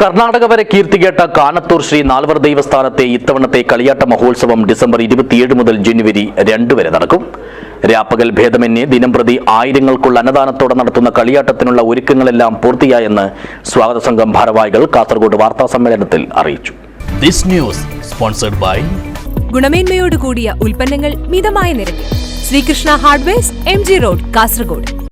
കർണാടക വരെ കീർത്തികേട്ട കാനത്തൂർ ശ്രീ നാൽവർ ദൈവസ്ഥാനത്തെ ഇത്തവണത്തെ കളിയാട്ട മഹോത്സവം ഡിസംബർ ഇരുപത്തിയേഴ് മുതൽ ജനുവരി രണ്ട് വരെ നടക്കും. രാപ്പകൽ ഭേദമന്യേ ദിനംപ്രതി ആയിരങ്ങൾക്കുള്ള അന്നദാനത്തോടെ നടത്തുന്ന കളിയാട്ടത്തിനുള്ള ഒരുക്കങ്ങളെല്ലാം പൂർത്തിയായെന്ന് സ്വാഗത സംഘം ഭാരവാഹികൾ കാസർഗോഡ് വാർത്താ സമ്മേളനത്തിൽ അറിയിച്ചു. This news sponsored by ഗുണമേന്മയോട് കൂടിയ ഉൽപ്പന്നങ്ങൾ മിതമായ നിരക്കിൽ. Sreekrishna hardwares M G road Kasaragod.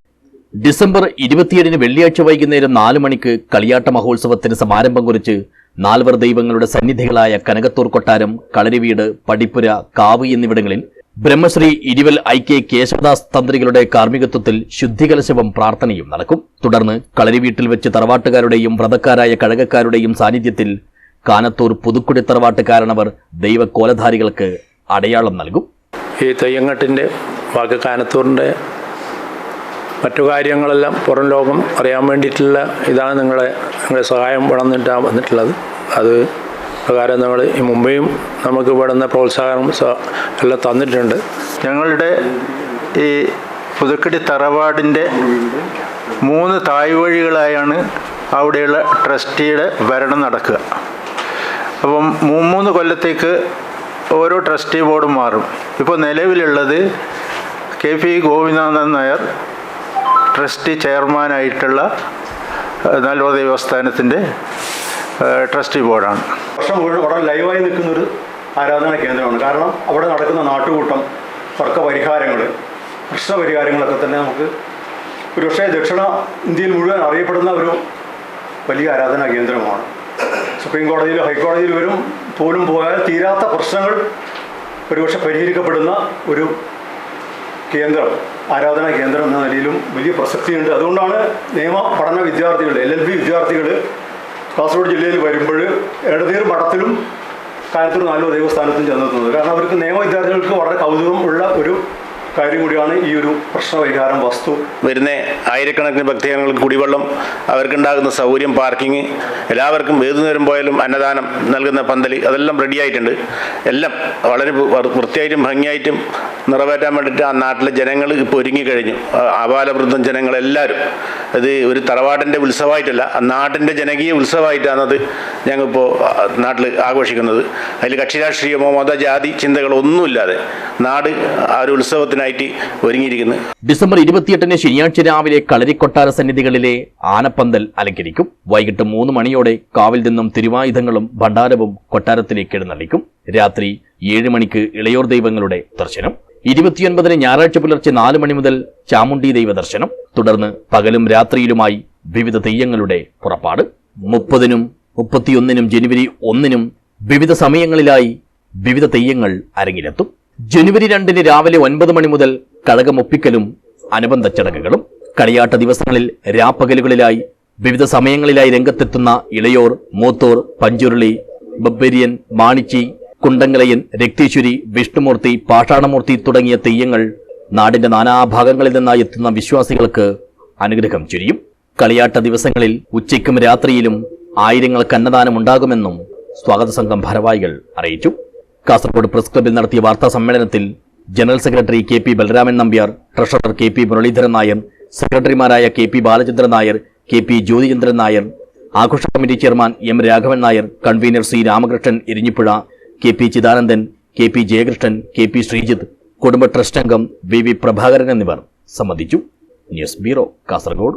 December ഇരുപത്തിയേഴിന് വെള്ളിയാഴ്ച വൈകുന്നേരം നാല് മണിക്ക് കളിയാട്ട മഹോത്സവത്തിന് സമാരംഭം കുറിച്ച് നാൽവർ ദൈവങ്ങളുടെ സന്നിധികളായ കനകത്തൂർ കൊട്ടാരം കളരിവീട് പടിപ്പുര കാവ് എന്നിവിടങ്ങളിൽ ബ്രഹ്മശ്രീ ഇരുവൽ ഐ കെ കേശവദാസ് തന്ത്രികളുടെ കാർമ്മികത്വത്തിൽ ശുദ്ധികലശവും പ്രാർത്ഥനയും നടക്കും. തുടർന്ന് കളരിവീട്ടിൽ വെച്ച് തറവാട്ടുകാരുടെയും വ്രതക്കാരായ കഴകക്കാരുടെയും സാന്നിധ്യത്തിൽ കാനത്തൂർ പുതുക്കുടി തറവാട്ടുകാരണവർ ദൈവക്കോലധാരികൾക്ക് അടയാളം നൽകും. ഈ തെയ്യങ്ങട്ടിന്റെ വാക്ക് കാനത്തൂറിന്റെ മറ്റു കാര്യങ്ങളെല്ലാം പുറം ലോകം അറിയാൻ വേണ്ടിയിട്ടുള്ള ഇതാണ് നിങ്ങളെ നിങ്ങളുടെ സഹായം വന്നിട്ടാണ് വന്നിട്ടുള്ളത്. അത് പ്രകാരം നമ്മൾ ഈ മുമ്പേയും നമുക്ക് ഇവിടുന്ന് പ്രോത്സാഹനം എല്ലാം തന്നിട്ടുണ്ട്. ഞങ്ങളുടെ ഈ പുതുക്കടി തറവാടിന്റെ മൂന്ന് തായ് വഴികളായാണ് അവിടെയുള്ള ട്രസ്റ്റിയുടെ ഭരണം നടക്കുക. അപ്പം മൂന്ന് കൊല്ലത്തേക്ക് ഓരോ ട്രസ്റ്റി ബോർഡും മാറും. ഇപ്പോൾ നിലവിലുള്ളത് K P Gopinathan Nair trustee ചെയർമാനായിട്ടുള്ള നല്ലോ ദേവസ്ഥാനത്തിന്റെ ട്രസ്റ്റി ബോർഡാണ്. വർഷം മുഴുവൻ ലൈവായി നിൽക്കുന്ന ഒരു ആരാധനാ കേന്ദ്രമാണ്. കാരണം അവിടെ നടക്കുന്ന നാട്ടുകൂട്ടം തർക്ക പരിഹാരങ്ങൾ പ്രശ്ന പരിഹാരങ്ങളൊക്കെ തന്നെ നമുക്ക് ഒരുപക്ഷെ ദക്ഷിണ ഇന്ത്യയിൽ മുഴുവൻ അറിയപ്പെടുന്ന ഒരു വലിയ ആരാധനാ കേന്ദ്രമാണ്. സുപ്രീം കോടതിയിലും ഹൈക്കോടതിയിൽ വരും പോലും പോയാൽ തീരാത്ത പ്രശ്നങ്ങൾ ഒരുപക്ഷെ പരിഹരിക്കപ്പെടുന്ന ഒരു കേന്ദ്രം. ആരാധനാ കേന്ദ്രം എന്ന നിലയിലും വലിയ പ്രസക്തിയുണ്ട്. അതുകൊണ്ടാണ് നിയമ പഠന വിദ്യാർത്ഥികൾ എൽ എൽ ബി വിദ്യാർത്ഥികൾ കാസർഗോഡ് ജില്ലയിൽ വരുമ്പോൾ എടനീർ മഠത്തിലും കാലത്തൂർ നാലോ ദൈവസ്ഥാനത്തും ചെന്നെത്തുന്നത്. കാരണം അവർക്ക് നിയമ വിദ്യാർത്ഥികൾക്ക് വളരെ കൗതുകം ഉള്ള ഒരു കാര്യം കൂടിയാണ് ഈ ഒരു പ്രശ്നപരിഹാരം വസ്തു. വരുന്ന ആയിരക്കണക്കിന് ഭക്തജനങ്ങൾക്ക് കുടിവെള്ളം അവർക്കുണ്ടാകുന്ന സൗകര്യം പാർക്കിംഗ് എല്ലാവർക്കും ഏതു നേരം പോയാലും അന്നദാനം നൽകുന്ന പന്തലി അതെല്ലാം റെഡിയായിട്ടുണ്ട്. എല്ലാം വളരെ വൃത്തിയായിട്ടും ഭംഗിയായിട്ടും നിറവേറ്റാൻ വേണ്ടിയിട്ട് ആ നാട്ടിലെ ജനങ്ങൾ ഇപ്പോൾ ഒരുങ്ങിക്കഴിഞ്ഞു കഴിഞ്ഞു. ആബാലവൃദ്ധം ജനങ്ങളെല്ലാവരും. അത് ഒരു തറവാടിന്റെ ഉത്സവമായിട്ടല്ല ആ നാട്ടിന്റെ ജനകീയ ഉത്സവമായിട്ടാണത് ഞങ്ങളിപ്പോൾ നാട്ടിൽ ആഘോഷിക്കുന്നത്. അതിൽ കക്ഷി രാഷ്ട്രീയമോ മത ജാതി ചിന്തകളോ ഒന്നുമില്ലാതെ നാട് ആ ഒരു ഉത്സവത്തിനായിട്ട് ഒരുങ്ങിയിരിക്കുന്നു. ഡിസംബർ ഇരുപത്തിയെട്ടിന് ശനിയാഴ്ച രാവിലെ കളരിക്കൊട്ടാര സന്നിധികളിലെ ആനപ്പന്തൽ അലങ്കരിക്കും. വൈകിട്ട് മൂന്ന് മണിയോടെ കാവിൽ നിന്നും തിരുവായുധങ്ങളും ഭണ്ഡാരവും കൊട്ടാരത്തിലേക്ക് എഴുന്നള്ളിക്കും. രാത്രി ഏഴ് മണിക്ക് ഇളയോർ ദൈവങ്ങളുടെ ദർശനം. ഇരുപത്തിയൊൻപതിന് ഞായറാഴ്ച പുലർച്ചെ നാല് മണി മുതൽ ചാമുണ്ഡി ദൈവ ദർശനം തുടർന്ന് പകലും രാത്രിയിലുമായി വിവിധ തെയ്യങ്ങളുടെ പുറപ്പാട്. മുപ്പതിനും മുപ്പത്തിയൊന്നിനും ജനുവരി ഒന്നിനും വിവിധ സമയങ്ങളിലായി വിവിധ തെയ്യങ്ങൾ അരങ്ങിലെത്തും. ജനുവരി രണ്ടിന് രാവിലെ ഒൻപത് മണി മുതൽ കഴകമൊപ്പിക്കലും അനുബന്ധ ചടങ്ങുകളും. കളിയാട്ട ദിവസങ്ങളിൽ രാപ്പകലുകളിലായി വിവിധ സമയങ്ങളിലായി രംഗത്തെത്തുന്ന ഇളയോർ മൂത്തോർ പഞ്ചുരുളി ബബ്ബേരിയൻ മാണിച്ചി കുണ്ടങ്കലയൻ രക്തീശ്വരി വിഷ്ണുമൂർത്തി പാഷാണമൂർത്തി തുടങ്ങിയ തെയ്യങ്ങൾ നാടിന്റെ നാനാഭാഗങ്ങളിൽ നിന്നായി എത്തുന്ന വിശ്വാസികൾക്ക് അനുഗ്രഹം ചുരിയും. കളിയാട്ട ദിവസങ്ങളിൽ ഉച്ചയ്ക്കും രാത്രിയിലും ആയിരങ്ങൾ അന്നദാനം ഉണ്ടാകുമെന്നും സ്വാഗത സംഘം ഭാരവാഹികൾ അറിയിച്ചു. കാസർഗോഡ് പ്രസ് ക്ലബിൽ നടത്തിയ വാർത്താ സമ്മേളനത്തിൽ general secretary K P Balaraman Nambiar treasurer K P Muraleedharan Nair സെക്രട്ടറിമാരായ K P Balachandran Nair K P Jyothichandran Nair ആഘോഷ committee chairman M Raghavan Nair convener C Ramakrishnan Irinjippuzha K P Chidanandan K P Jayakrishnan K P Sreejith കുടുംബ trust അംഗം V V Prabhakaran എന്നിവർ സംബന്ധിച്ചു. News bureau Kasaragod.